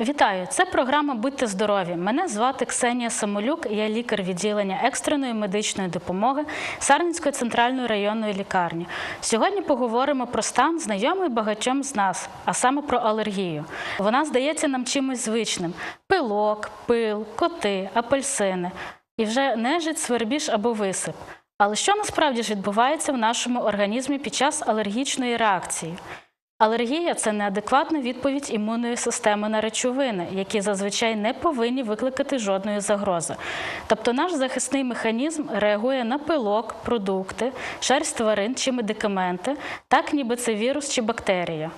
Вітаю! Це програма Будьте здорові. Мене звати Ксенія Самолюк. Я лікар відділення екстреної медичної допомоги Сарненської центральної районної лікарні. Сьогодні поговоримо про стан, знайомий багатьом з нас, а саме про алергію. Вона здається нам чимось звичним: пилок, пил, коти, апельсини. І вже нежить, свербіж або висип. Але що насправді ж відбувається в нашому організмі під час алергічної реакції? Алергія це неадекватна відповідь імунної системи на речовини, які зазвичай не повинні викликати жодної загрози. Тобто наш захисний механізм реагує на пилок, продукти, шерсть тварин чи медикаменти, так ніби це вірус чи бактерія.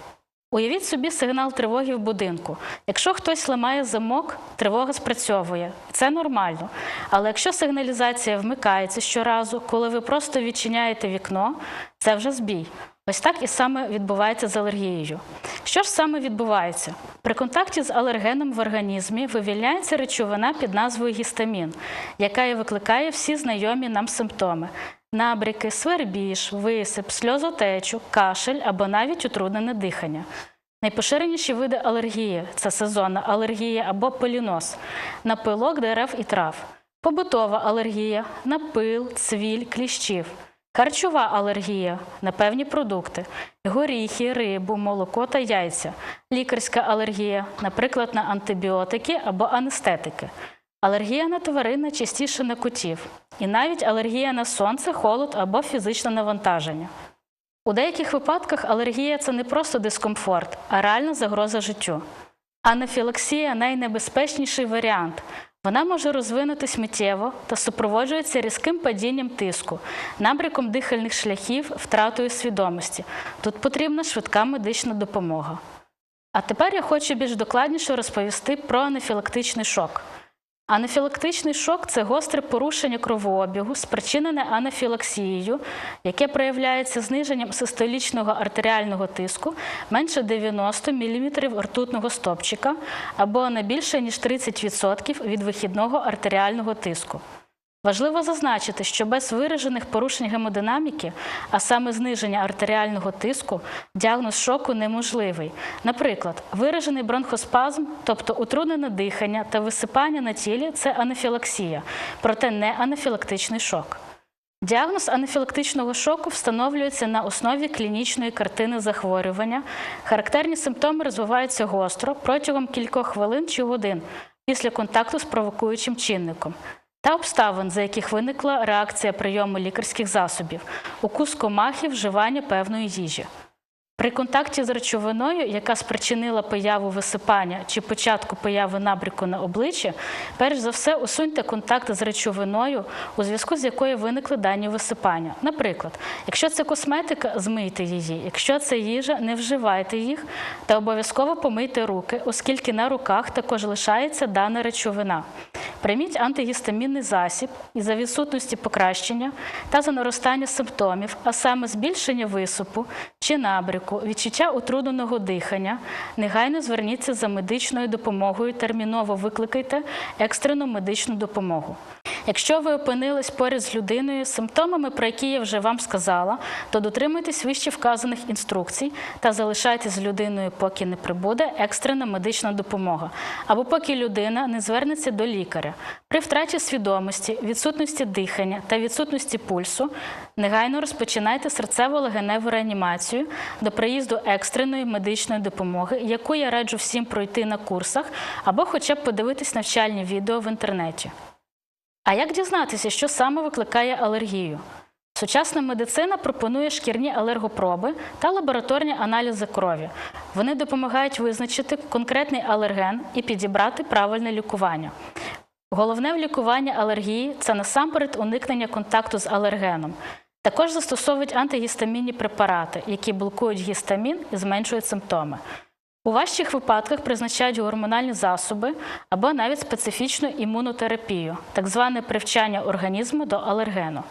Уявіть собі сигнал тривоги в будинку. Якщо хтось ламає замок, тривога спрацьовує. Це нормально. Але якщо сигналізація вмикається щоразу, коли ви просто відчиняєте вікно, це вже збій. Ось так і саме відбувається з алергією. Що ж саме відбувається? При контакті з алергеном в організмі вивільняється речовина під назвою гістамін, яка і викликає всі знайомі нам симптоми: набряки, свербіж, висип, сльозотечу, кашель або навіть утруднене дихання. Найпоширеніші види алергії це сезонна алергія або полінос на пилок дерев і трав, побутова алергія на пил, цвіль, кліщів. Харчова алергія на певні продукти, горіхи, рибу, молоко та яйця, лікарська алергія, наприклад, на антибіотики або анестетики, алергія на тварин частіше на котів, і навіть алергія на сонце, холод або фізичне навантаження. У деяких випадках алергія це не просто дискомфорт, а реальна загроза життю. Анафілаксія найнебезпечніший варіант. Вона може розвинутись миттєво та супроводжується різким падінням тиску, набряком дихальних шляхів, втратою свідомості. Тут потрібна швидка медична допомога. А тепер я хочу більш докладніше розповісти про анафілактичний шок. Анафілактичний шок це гостре порушення кровообігу, спричинене анафілаксією, яке проявляється зниженням систолічного артеріального тиску менше 90 мм ртутного стопчика або на більше ніж 30% від вихідного артеріального тиску. Важливо зазначити, що без виражених порушень гемодинаміки, а саме зниження артеріального тиску, діагноз шоку неможливий. Наприклад, виражений бронхоспазм, тобто утруднене дихання та висипання на тілі це анафілаксія, проте не анафілактичний шок. Діагноз анафілактичного шоку встановлюється на основі клінічної картини захворювання. Характерні симптоми розвиваються гостро протягом кількох хвилин чи годин після контакту з провокуючим чинником та обставин, за яких виникла реакція прийому лікарських засобів, укус комахи, вживання певної їжі. При контакті з речовиною, яка спричинила появу висипання чи початку появи набряку на обличчі, перш за все усуньте контакт з речовиною, у зв'язку з якою виникли дані висипання. Наприклад, якщо це косметика, змийте її, якщо це їжа, не вживайте їх та обов'язково помийте руки, оскільки на руках також лишається дана речовина. Прийміть антигістамінний засіб і за відсутності покращення та за наростання симптомів, а саме збільшення висипу чи набряку, відчуття утрудненого дихання, негайно зверніться за медичною допомогою, терміново викликайте екстрену медичну допомогу. Якщо ви опинились поряд з людиною з симптомами, про які я вже вам сказала, то дотримуйтесь вище вказаних інструкцій та залишайтесь з людиною, поки не прибуде екстрена медична допомога, або поки людина не звернеться до лікаря. При втраті свідомості, відсутності дихання та відсутності пульсу негайно розпочинайте серцево-легеневу реанімацію до приїзду екстреної медичної допомоги, яку я раджу всім пройти на курсах або хоча б подивитись навчальні відео в інтернеті. А як дізнатися, що саме викликає алергію? Сучасна медицина пропонує шкірні алергопроби та лабораторні аналізи крові. Вони допомагають визначити конкретний алерген і підібрати правильне лікування. Головне в лікуванні алергії це насамперед уникнення контакту з алергеном. Також застосовують антигістамінні препарати, які блокують гістамін і зменшують симптоми. У важчих випадках призначають гормональні засоби або навіть специфічну імунотерапію, так зване привчання організму до алергену.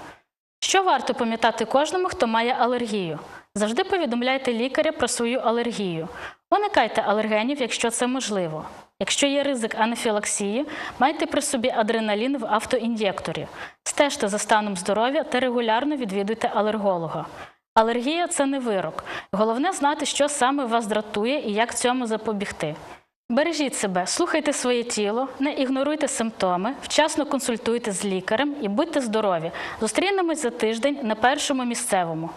Що варто пам'ятати кожному, хто має алергію? Завжди повідомляйте лікаря про свою алергію. Уникайте алергенів, якщо це можливо. Якщо є ризик анафілаксії, майте при собі адреналін в автоін'єкторі. Стежте за станом здоров'я та регулярно відвідуйте алерголога. Алергія це не вирок. Головне знати, що саме вас дратує і як цьому запобігти. Бережіть себе, слухайте своє тіло, не ігноруйте симптоми, вчасно консультуйте з лікарем і будьте здорові. Зустрінемось за тиждень на першому місцевому.